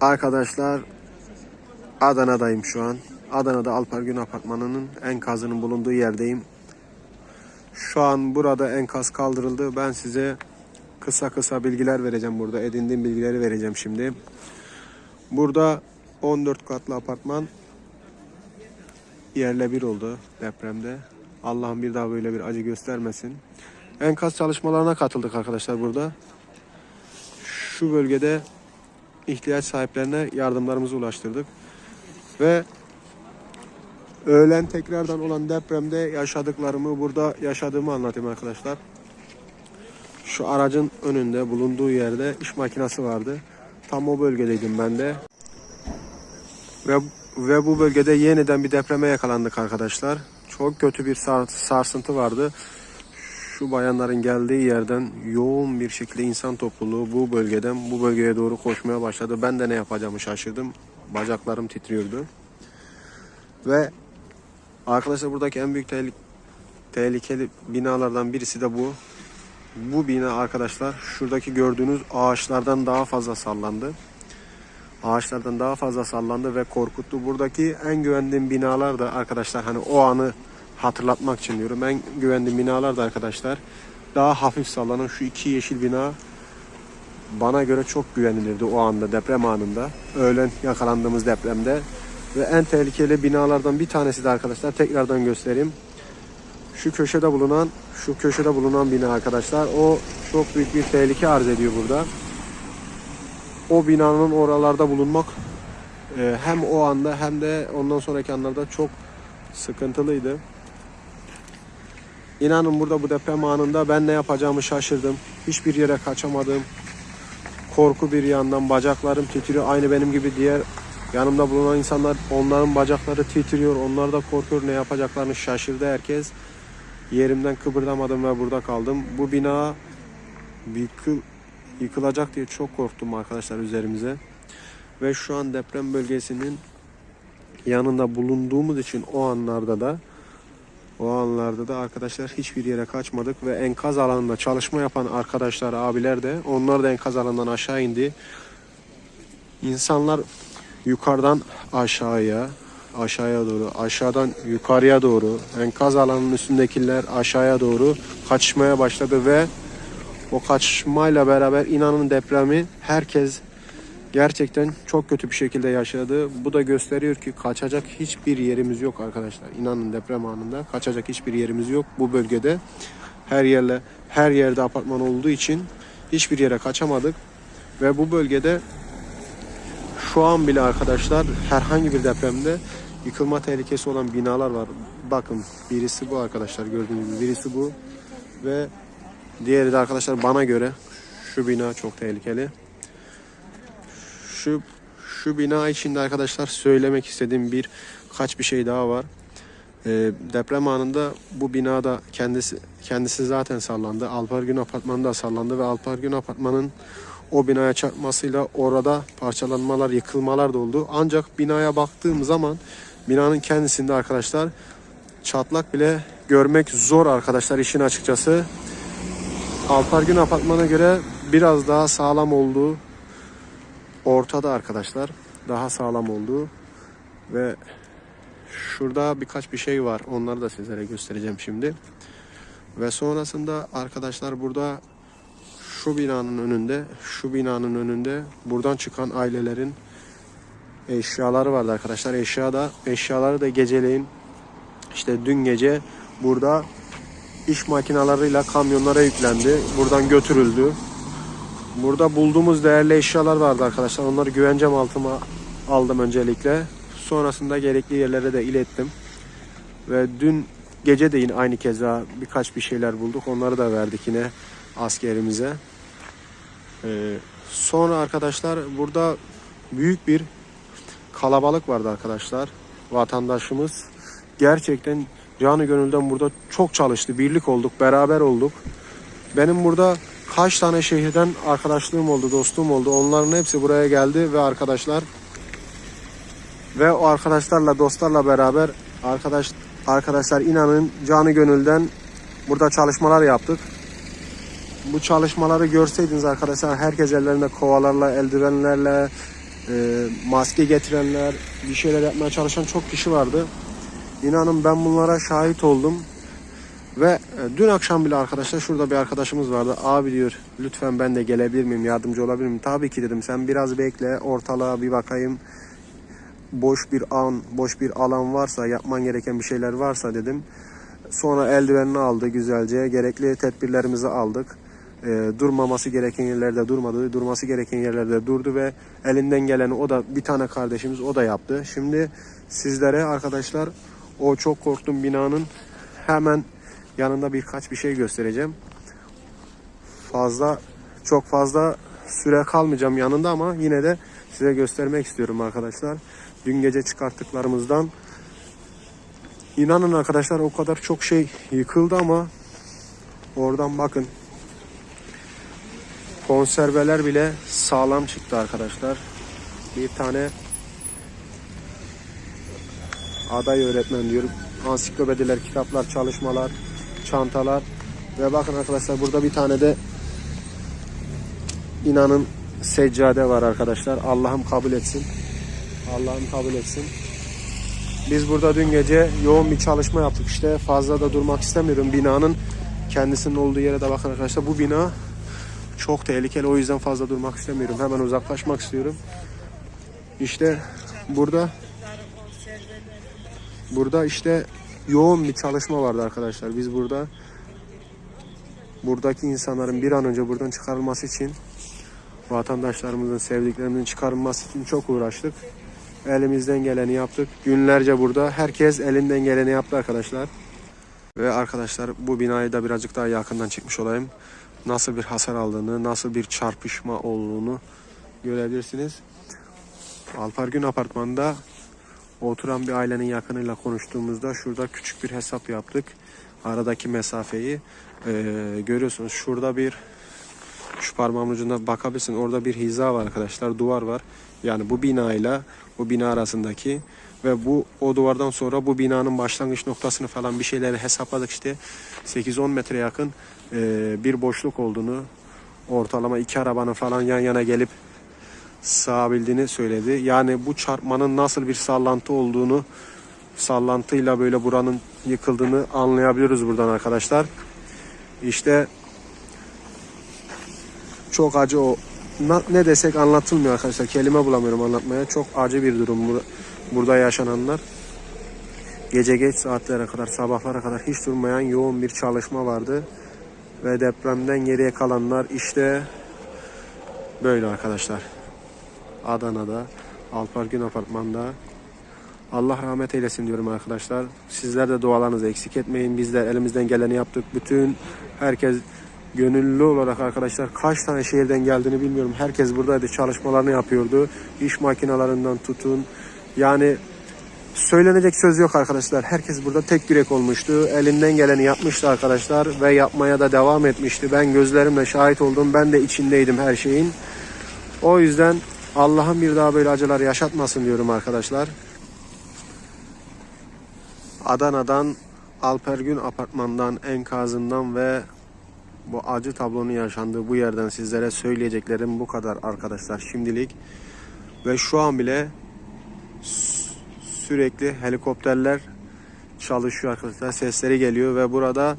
Arkadaşlar Adana'dayım şu an. Adana'da Alpergün Apartmanı'nın enkazının bulunduğu yerdeyim. Şu an burada enkaz kaldırıldı. Ben size kısa kısa bilgiler vereceğim burada. Edindiğim bilgileri vereceğim şimdi. Burada 14 katlı apartman yerle bir oldu depremde. Allah'ım bir daha böyle bir acı göstermesin. Enkaz çalışmalarına katıldık arkadaşlar burada. Şu bölgede ihtiyaç sahiplerine yardımlarımızı ulaştırdık. Ve öğlen tekrardan olan depremde yaşadıklarımı burada yaşadığımı anlatayım arkadaşlar. Şu aracın önünde bulunduğu yerde iş makinesi vardı. Tam o bölgedeydim ben de. Ve ve bu bölgede yeniden bir depreme yakalandık arkadaşlar. Çok kötü bir sar- sarsıntı vardı. Şu bayanların geldiği yerden yoğun bir şekilde insan topluluğu bu bölgeden bu bölgeye doğru koşmaya başladı. Ben de ne yapacağımı şaşırdım. Bacaklarım titriyordu. Ve arkadaşlar buradaki en büyük tehlik- tehlikeli binalardan birisi de bu. Bu bina arkadaşlar şuradaki gördüğünüz ağaçlardan daha fazla sallandı. Ağaçlardan daha fazla sallandı ve korkuttu. Buradaki en güvendiğim binalar da arkadaşlar hani o anı hatırlatmak için diyorum. En güvendiğim binalar da arkadaşlar daha hafif sallanan şu iki yeşil bina bana göre çok güvenilirdi o anda deprem anında. Öğlen yakalandığımız depremde. Ve en tehlikeli binalardan bir tanesi de arkadaşlar tekrardan göstereyim. Şu köşede bulunan şu köşede bulunan bina arkadaşlar. O çok büyük bir tehlike arz ediyor burada. O binanın oralarda bulunmak e, hem o anda hem de ondan sonraki anlarda çok sıkıntılıydı. İnanın burada bu deprem anında ben ne yapacağımı şaşırdım. Hiçbir yere kaçamadım. Korku bir yandan bacaklarım titriyor. Aynı benim gibi diğer yanımda bulunan insanlar onların bacakları titriyor. Onlar da korkuyor ne yapacaklarını şaşırdı herkes. Yerimden kıpırdamadım ve burada kaldım. Bu bina yıkıl, yıkılacak diye çok korktum arkadaşlar üzerimize. Ve şu an deprem bölgesinin yanında bulunduğumuz için o anlarda da o anlarda da arkadaşlar hiçbir yere kaçmadık ve enkaz alanında çalışma yapan arkadaşlar, abiler de onlar da enkaz alanından aşağı indi. İnsanlar yukarıdan aşağıya, aşağıya doğru, aşağıdan yukarıya doğru, enkaz alanının üstündekiler aşağıya doğru kaçmaya başladı ve o kaçmayla beraber inanın depremi herkes gerçekten çok kötü bir şekilde yaşadı. Bu da gösteriyor ki kaçacak hiçbir yerimiz yok arkadaşlar. İnanın deprem anında kaçacak hiçbir yerimiz yok bu bölgede. Her yerle her yerde apartman olduğu için hiçbir yere kaçamadık ve bu bölgede şu an bile arkadaşlar herhangi bir depremde yıkılma tehlikesi olan binalar var. Bakın birisi bu arkadaşlar gördüğünüz gibi birisi bu ve diğeri de arkadaşlar bana göre şu bina çok tehlikeli şu şu bina içinde arkadaşlar söylemek istediğim bir kaç bir şey daha var. Ee, deprem anında bu binada kendisi kendisi zaten sallandı. Alpargün apartmanı da sallandı ve Alpargün apartmanın o binaya çarpmasıyla orada parçalanmalar, yıkılmalar da oldu. Ancak binaya baktığım zaman binanın kendisinde arkadaşlar çatlak bile görmek zor arkadaşlar işin açıkçası. Alpargün apartmana göre biraz daha sağlam olduğu ortada arkadaşlar. Daha sağlam olduğu ve şurada birkaç bir şey var. Onları da sizlere göstereceğim şimdi. Ve sonrasında arkadaşlar burada şu binanın önünde, şu binanın önünde buradan çıkan ailelerin eşyaları vardı arkadaşlar. Eşya da eşyaları da geceleyin işte dün gece burada iş makinalarıyla kamyonlara yüklendi. Buradan götürüldü. Burada bulduğumuz değerli eşyalar vardı arkadaşlar. Onları güvencem altıma aldım öncelikle. Sonrasında gerekli yerlere de ilettim. Ve dün gece de yine aynı keza birkaç bir şeyler bulduk. Onları da verdik yine askerimize. Ee, sonra arkadaşlar burada büyük bir kalabalık vardı arkadaşlar. Vatandaşımız gerçekten canı gönülden burada çok çalıştı. Birlik olduk, beraber olduk. Benim burada kaç tane şehirden arkadaşlığım oldu, dostum oldu. Onların hepsi buraya geldi ve arkadaşlar ve o arkadaşlarla, dostlarla beraber arkadaş arkadaşlar inanın canı gönülden burada çalışmalar yaptık. Bu çalışmaları görseydiniz arkadaşlar herkes ellerinde kovalarla, eldivenlerle e, maske getirenler, bir şeyler yapmaya çalışan çok kişi vardı. İnanın ben bunlara şahit oldum. Ve e, dün akşam bile arkadaşlar şurada bir arkadaşımız vardı. Abi diyor lütfen ben de gelebilir miyim, yardımcı olabilir miyim? Tabii ki dedim sen biraz bekle ortalığa bir bakayım. Boş bir an, boş bir alan varsa, yapman gereken bir şeyler varsa dedim. Sonra eldivenini aldı güzelce. Gerekli tedbirlerimizi aldık. E, durmaması gereken yerlerde durmadı. Durması gereken yerlerde durdu ve elinden geleni o da bir tane kardeşimiz o da yaptı. Şimdi sizlere arkadaşlar o çok korktuğum binanın hemen yanında birkaç bir şey göstereceğim. Fazla çok fazla süre kalmayacağım yanında ama yine de size göstermek istiyorum arkadaşlar. Dün gece çıkarttıklarımızdan İnanın arkadaşlar o kadar çok şey yıkıldı ama oradan bakın konserveler bile sağlam çıktı arkadaşlar. Bir tane aday öğretmen diyorum. Ansiklopediler, kitaplar, çalışmalar, çantalar ve bakın arkadaşlar burada bir tane de inanın seccade var arkadaşlar. Allah'ım kabul etsin. Allah'ım kabul etsin. Biz burada dün gece yoğun bir çalışma yaptık işte. Fazla da durmak istemiyorum. Binanın kendisinin olduğu yere de bakın arkadaşlar. Bu bina çok tehlikeli. O yüzden fazla durmak istemiyorum. Hemen uzaklaşmak istiyorum. İşte burada burada işte yoğun bir çalışma vardı arkadaşlar. Biz burada buradaki insanların bir an önce buradan çıkarılması için vatandaşlarımızın sevdiklerinin çıkarılması için çok uğraştık. Elimizden geleni yaptık. Günlerce burada herkes elinden geleni yaptı arkadaşlar. Ve arkadaşlar bu binayı da birazcık daha yakından çekmiş olayım. Nasıl bir hasar aldığını, nasıl bir çarpışma olduğunu görebilirsiniz. Alpargün apartmanında oturan bir ailenin yakınıyla konuştuğumuzda şurada küçük bir hesap yaptık. Aradaki mesafeyi Ee, görüyorsunuz. Şurada bir şu parmağımın ucunda bakabilirsin. Orada bir hiza var arkadaşlar. Duvar var. Yani bu binayla bu bina arasındaki ve bu o duvardan sonra bu binanın başlangıç noktasını falan bir şeyleri hesapladık işte 8-10 metre yakın e, bir boşluk olduğunu ortalama iki arabanın falan yan yana gelip sığabildiğini söyledi. Yani bu çarpmanın nasıl bir sallantı olduğunu sallantıyla böyle buranın yıkıldığını anlayabiliyoruz buradan arkadaşlar. İşte çok acı o. Ne desek anlatılmıyor arkadaşlar. Kelime bulamıyorum anlatmaya. Çok acı bir durum bur- burada yaşananlar. Gece geç saatlere kadar, sabahlara kadar hiç durmayan yoğun bir çalışma vardı. Ve depremden geriye kalanlar işte böyle arkadaşlar. Adana'da, Alpargün Apartman'da. Allah rahmet eylesin diyorum arkadaşlar. Sizler de dualarınızı eksik etmeyin. Bizler elimizden geleni yaptık. Bütün herkes gönüllü olarak arkadaşlar kaç tane şehirden geldiğini bilmiyorum. Herkes buradaydı çalışmalarını yapıyordu. İş makinalarından tutun. Yani söylenecek söz yok arkadaşlar. Herkes burada tek yürek olmuştu. Elinden geleni yapmıştı arkadaşlar ve yapmaya da devam etmişti. Ben gözlerimle şahit oldum. Ben de içindeydim her şeyin. O yüzden Allah'ım bir daha böyle acılar yaşatmasın diyorum arkadaşlar. Adana'dan Alpergün apartmandan enkazından ve bu acı tablonun yaşandığı bu yerden sizlere söyleyeceklerim bu kadar arkadaşlar şimdilik. Ve şu an bile sü- sürekli helikopterler çalışıyor arkadaşlar. Sesleri geliyor ve burada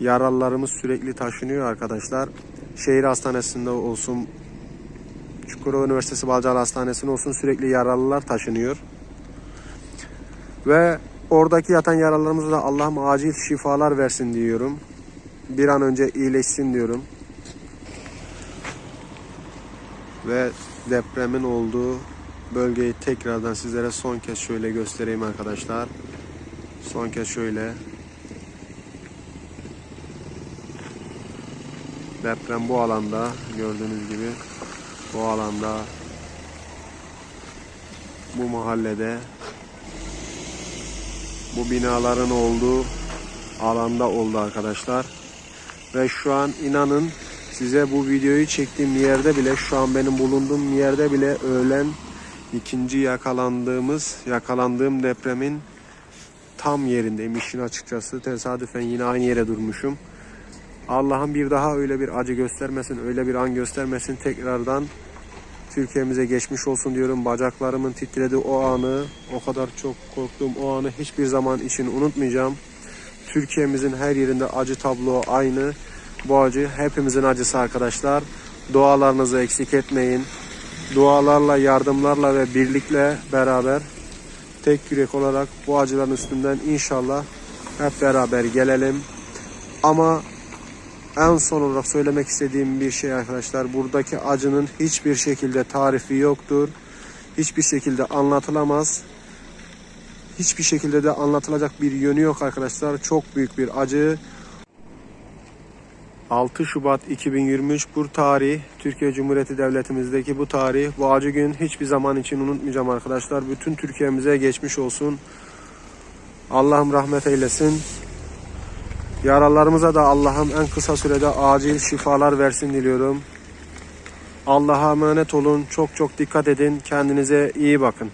yaralılarımız sürekli taşınıyor arkadaşlar. Şehir hastanesinde olsun, Çukurova Üniversitesi Balcalı Hastanesi'nde olsun sürekli yaralılar taşınıyor. Ve oradaki yatan yaralılarımıza da Allah'ım acil şifalar versin diyorum. Bir an önce iyileşsin diyorum. Ve depremin olduğu bölgeyi tekrardan sizlere son kez şöyle göstereyim arkadaşlar. Son kez şöyle. Deprem bu alanda gördüğünüz gibi bu alanda bu mahallede bu binaların olduğu alanda oldu arkadaşlar. Ve şu an inanın size bu videoyu çektiğim yerde bile şu an benim bulunduğum yerde bile öğlen ikinci yakalandığımız yakalandığım depremin tam yerindeyim işin açıkçası. Tesadüfen yine aynı yere durmuşum. Allah'ım bir daha öyle bir acı göstermesin, öyle bir an göstermesin. Tekrardan Türkiye'mize geçmiş olsun diyorum. Bacaklarımın titredi o anı. O kadar çok korktum. O anı hiçbir zaman için unutmayacağım. Türkiye'mizin her yerinde acı tablo aynı. Bu acı hepimizin acısı arkadaşlar. Dualarınızı eksik etmeyin. Dualarla, yardımlarla ve birlikle beraber tek yürek olarak bu acıların üstünden inşallah hep beraber gelelim. Ama en son olarak söylemek istediğim bir şey arkadaşlar. Buradaki acının hiçbir şekilde tarifi yoktur. Hiçbir şekilde anlatılamaz. Hiçbir şekilde de anlatılacak bir yönü yok arkadaşlar. Çok büyük bir acı. 6 Şubat 2023 bu tarih Türkiye Cumhuriyeti Devletimizdeki bu tarih bu acı gün hiçbir zaman için unutmayacağım arkadaşlar. Bütün Türkiye'mize geçmiş olsun. Allah'ım rahmet eylesin. Yaralarımıza da Allah'ım en kısa sürede acil şifalar versin diliyorum. Allah'a emanet olun. Çok çok dikkat edin. Kendinize iyi bakın.